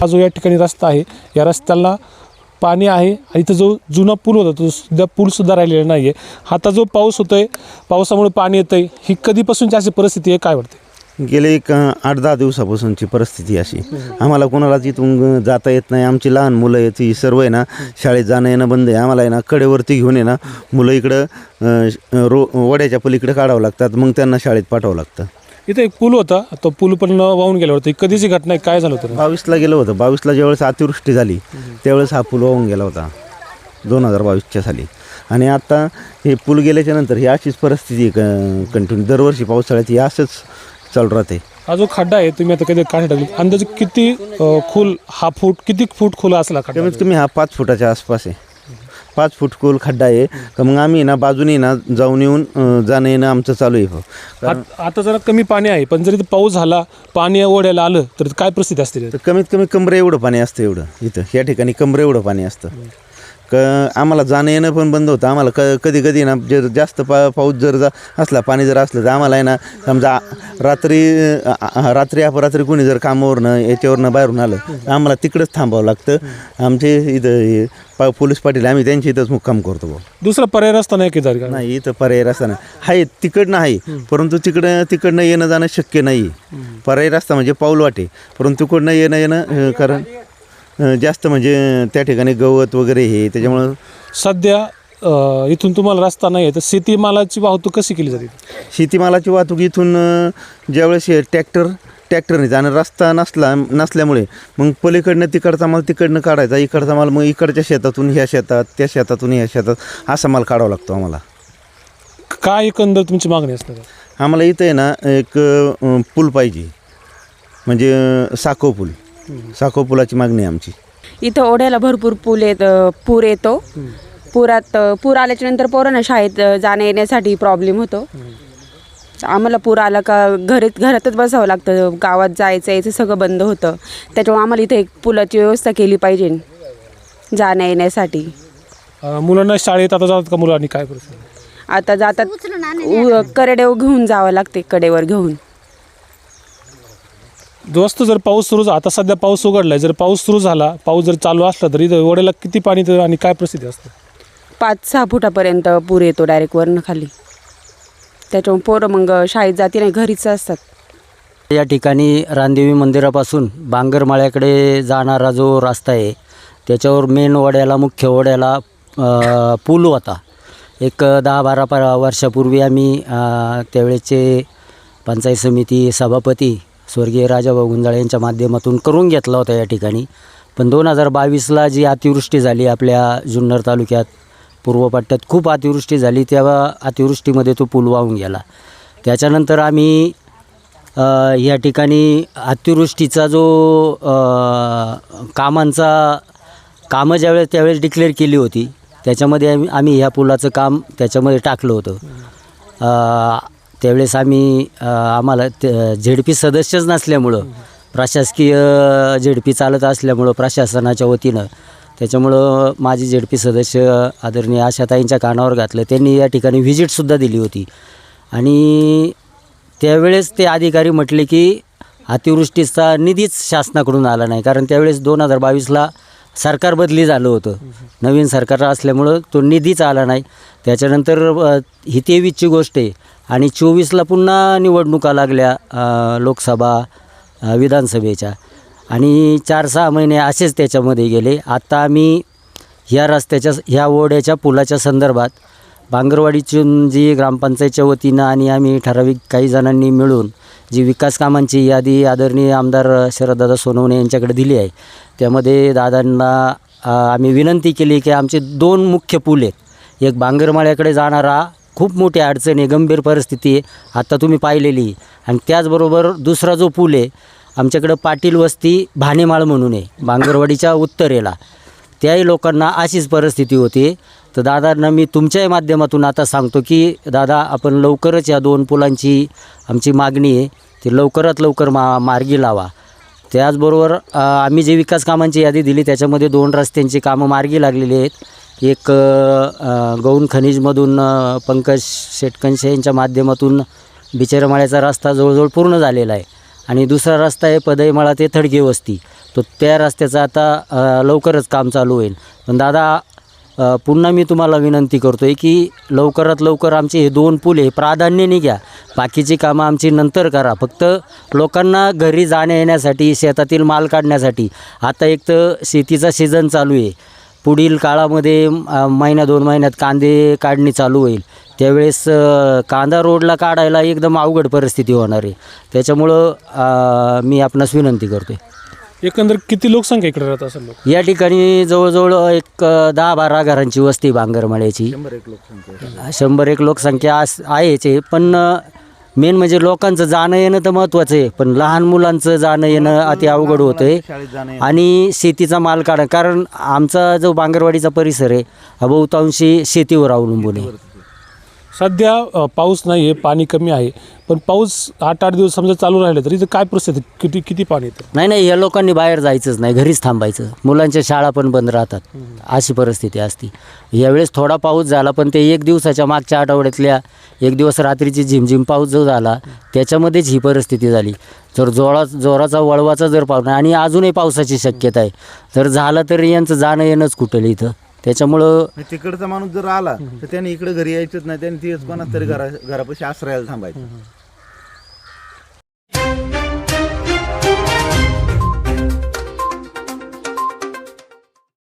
हा जो या ठिकाणी रस्ता आहे या रस्त्याला पाणी आहे आणि इथं जो जुना पूल होता तो सध्या पूलसुद्धा राहिलेला नाही आहे आता जो पाऊस होतो आहे पावसामुळे पाणी येतं आहे ही कधीपासूनची अशी परिस्थिती आहे काय वाटते गेले एक आठ दहा दिवसापासूनची परिस्थिती अशी. आम्हाला कोणालाच इथून जाता येत नाही. आमची लहान मुलं आहेत ही सर्व आहे ना शाळेत जाणं येणं बंद आहे. आम्हाला आहे ना कडेवरती घेऊन आहे ना मुलं इकडं श- रो वड्याच्या पलीकडे काढावं लागतात. मग त्यांना शाळेत पाठवावं लागतं. इथं एक पूल होता तो पूल पण वाहून गेला होता. ही कधीची घटना आहे? काय झालं होतं? बावीसला गेलं होतं. बावीसला ज्यावेळेस अतिवृष्टी झाली त्यावेळेस हा पूल वाहून गेला होता. दोन हजार बावीसच्या साली. आणि आता हे पूल गेल्याच्यानंतर ही अशीच परिस्थिती कंटिन्यू दरवर्षी पावसाळ्यात ही असंच चालू राहते. हा जो खड्डा आहे तुम्ही आता कधी काढ टाकली अंदाजे किती अं, खोल हा फूट किती फूट खोल असला खड्डा? कमीत कमी हा पाच फुटाच्या आसपास आहे. पाच फूट खोल खड्डा आहे. तर मग आम्ही ना बाजूने ना जाऊन येऊन अं, जाणं येणं आमचं चालू आहे. आत- आता जरा कमी पाणी आहे पण जर इथं पाऊस झाला पाणी ओढ्याला आलं तर काय परिस्थिती असते तर कमीत कमी कमरे एवढं पाणी असतं एवढं. इथं या ठिकाणी कमरे एवढं पाणी असतं. क आम्हाला जाणं येणं पण बंद होतं. आम्हाला क कधी कधी ना जर जास्त पा पाऊस जर जा असला पाणी जर असलं तर आम्हाला आहे ना समजा रात्री रात्री अपरात्री कोणी जर कामावरनं याच्यावरनं बाहेरून आलं तर आम्हाला तिकडंच थांबावं लागतं. आमचे इथं पा पोलीस पाटील आम्ही त्यांच्या इथंच मुक्काम करतो बुवा. दुसरा पर्याय रस्ता नाही की नाही इथं पर्याय रस्ता नाही. आहे तिकडनं आहे परंतु तिकडं तिकडनं येणं जाणं शक्य नाही. पर्याय रस्ता म्हणजे पाऊल वाटे. परंतु तिकडनं येणं येणं कारण अं, जास्त म्हणजे त्या ठिकाणी गवत वगैरे हे त्याच्यामुळं सध्या अं, इथून तुम्हाला रस्ता नाही आहे तर शेतीमालाची वाहतूक कशी केली जाते? शेतीमालाची वाहतूक इथून अं, ज्यावेळेस हे ट्रॅक्टर ट्रॅक्टरने आणि रस्ता नसला नसल्यामुळे मग पलीकडनं तिकडचा माल तिकडनं काढायचा इकडचा माल मग इकडच्या शेतातून ह्या शेतात त्या शेतातून ह्या शेतात असा माल काढावा लागतो आम्हाला. काय एकंदर तुमची मागणी असणार आहे? आम्हाला इथं आहे ना एक अ, पूल पाहिजे. म्हणजे अ, साखव पूल. साखव पुलाची मागणी आहे आमची. इथं ओढ्याला भरपूर पूल येत पूर येतो. पुरात पूर आल्याच्यानंतर पोरांना शाळेत जाण्या येण्यासाठी प्रॉब्लेम होतो. आम्हाला पूर आला का घरीत घरातच बसावं लागतं. गावात जायचं यायचं सगळं बंद होतं. त्याच्यामुळे आम्हाला इथे एक पुलाची व्यवस्था केली पाहिजे जाण्या येण्यासाठी. मुलांना शाळेत आता जातात का मुलांनी? काय परिस्थिती? आता जातात उ- करेडेव घेऊन जावं लागते कडेवर घेऊन. दोस्त जर पाऊस सुरू झा आता सध्या पाऊस उघडलाय जर पाऊस सुरू झाला पाऊस जर चालू असला तर इथं ओढ्याला किती पाणी येतं आणि काय परिस्थिती असते? पाच सहा फुटापर्यंत पूर येतो डायरेक्ट वरनं खाली. त्याच्यामुळे पोरं मग शाळेत जाती नाही घरीच असतात. या ठिकाणी रानदेवी मंदिरापासून बांगरमाळ्याकडे जाणारा जो रस्ता आहे त्याच्यावर मेन ओढ्याला मुख्य ओढ्याला अ, पूल होता. एक दहा बारा प वर्षापूर्वी आम्ही अ, त्यावेळेचे पंचायत समिती सभापती स्वर्गीय राजाभाऊ गुंजाळे यांच्या माध्यमातून करून घेतला होता या ठिकाणी. पण दोन हजार बावीसला जी अतिवृष्टी झाली आपल्या जुन्नर तालुक्यात पूर्व पट्ट्यात खूप अतिवृष्टी झाली तेव्हा अतिवृष्टीमध्ये तो पूल वाहून गेला. त्याच्यानंतर आम्ही या ठिकाणी अतिवृष्टीचा जो कामांचा कामं ज्यावेळेस त्यावेळेस डिक्लेअर केली होती त्याच्यामध्ये आम्ही आम्ही ह्या पुलाचं काम त्याच्यामध्ये टाकलं होतं. त्यावेळेस आम्ही आम्हाला झेड पी सदस्यच नसल्यामुळं प्रशासकीय झेड पी चालत असल्यामुळं प्रशासनाच्या वतीनं त्याच्यामुळं माझी झेड पी सदस्य आदरणीय आशाताईंच्या कानावर घातलं. त्यांनी या ठिकाणी व्हिजिटसुद्धा दिली होती. आणि त्यावेळेस ते अधिकारी म्हटले की अतिवृष्टीचा निधीच शासनाकडून आला नाही. कारण त्यावेळेस दोन हजार बावीसला सरकार बदली झालं होतं. नवीन सरकार असल्यामुळं तो निधीच आला नाही. त्याच्यानंतर ही तेवीसची गोष्ट आहे. आणि चोवीसला पुन्हा निवडणुका लागल्या लोकसभा विधानसभेच्या. आणि चार सहा महिने असेच त्याच्यामध्ये गेले. आता आम्ही ह्या रस्त्याच्या ह्या ओढ्याच्या पुलाच्या संदर्भात बांगरवाडीतून जी ग्रामपंचायतच्या वतीनं आणि आम्ही ठराविक काही जणांनी मिळून जी विकास कामांची यादी आदरणीय आमदार शरददादा सोनवणे यांच्याकडे दिली आहे त्यामध्ये दादांना आम्ही विनंती केली की आमचे दोन मुख्य पूल आहेत. एक बांगरमाळ्याकडे जाणारा खूप मोठी अडचण आहे गंभीर परिस्थिती आहे. आत्ता तुम्ही पाहिलेली आहे. आणि त्याचबरोबर दुसरा जो पूल आहे आमच्याकडं पाटील वस्ती भानेमाळ म्हणून आहे बांगरवाडीच्या उत्तरेला. त्याही लोकांना अशीच परिस्थिती होती. तर दादांना मी तुमच्याही माध्यमातून आता सांगतो की दादा आपण लवकरच या दोन पुलांची आमची मागणी आहे. ती लवकरात लवकर मा मार्गी लावा. त्याचबरोबर आम्ही जे विकास कामांची यादी दिली त्याच्यामध्ये दोन रस्त्यांची कामं मार्गी लागलेली आहेत. एक गौण खनिजमधून पंकज शेटकंशे यांच्या माध्यमातून बिचेरमाळ्याचा रस्ता जवळजवळ पूर्ण झालेला आहे. आणि दुसरा रस्ता आहे पदईमाळा ते थडगे वस्ती. तो त्या रस्त्याचं आता लवकरच काम चालू होईल. पण दादा पुन्हा मी तुम्हाला विनंती करतो आहे की लवकरात लवकर आमचे हे दोन पुल हे प्राधान्याने घ्या. बाकीची कामं आमची नंतर करा. फक्त लोकांना घरी जाण्या येण्यासाठी शेतातील माल काढण्यासाठी. आता एक तर शेतीचा सीझन चालू आहे. पुढील काळामध्ये अ, महिन्या दोन महिन्यात कांदे काढणी चालू होईल. त्यावेळेस कांदा रोडला काढायला एकदम अवघड परिस्थिती होणार आहे. त्याच्यामुळं मी आपणास विनंती करतो आहे एकंदर किती लोकसंख्या इकडे राहत असेल लोक? या ठिकाणी जवळजवळ एक दहा बारा घरांची वस्ती बांगरमाळ्याची शंभर एक लोकसंख्या आस आहेच आहे. पण मेन म्हणजे लोकांचं जाणं येणं तर महत्त्वाचं आहे पण लहान मुलांचं जाणं येणं अति अवघड होतं आहे. आणि शेतीचा माल काढा कारण आमचा जो बांगरवाडीचा परिसर आहे हा बहुतांशी शेतीवर अवलंबून आहे. सध्या पाऊस नाही आहे पाणी कमी आहे. पण पाऊस आठ आठ दिवस समजा चालू राहिले तर इथं काय परिस्थिती? किती किती पाणी येतं? नाही नाही या लोकांनी बाहेर जायचंच नाही घरीच थांबायचं. मुलांच्या शाळा पण बंद राहतात. अशी परिस्थिती असती. यावेळेस थोडा पाऊस झाला पण ते एक दिवसाच्या मागच्या आठवड्यातल्या एक दिवस रात्रीची झिमझिम पाऊस जो झाला त्याच्यामध्येच ही परिस्थिती झाली. जर जोरा जोराचा वळवाचा जर पाऊस आणि अजूनही पावसाची शक्यता आहे जर झालं तर यांचं जाणं येणंच कुठेल इथं? त्याच्यामुळं तिकडचा माणूस जर आला तर त्याने इकडे घरी यायचंच नाही. त्याने तेच कोणाच तरी घरा घरापाशी आश्रयाला थांबायचं.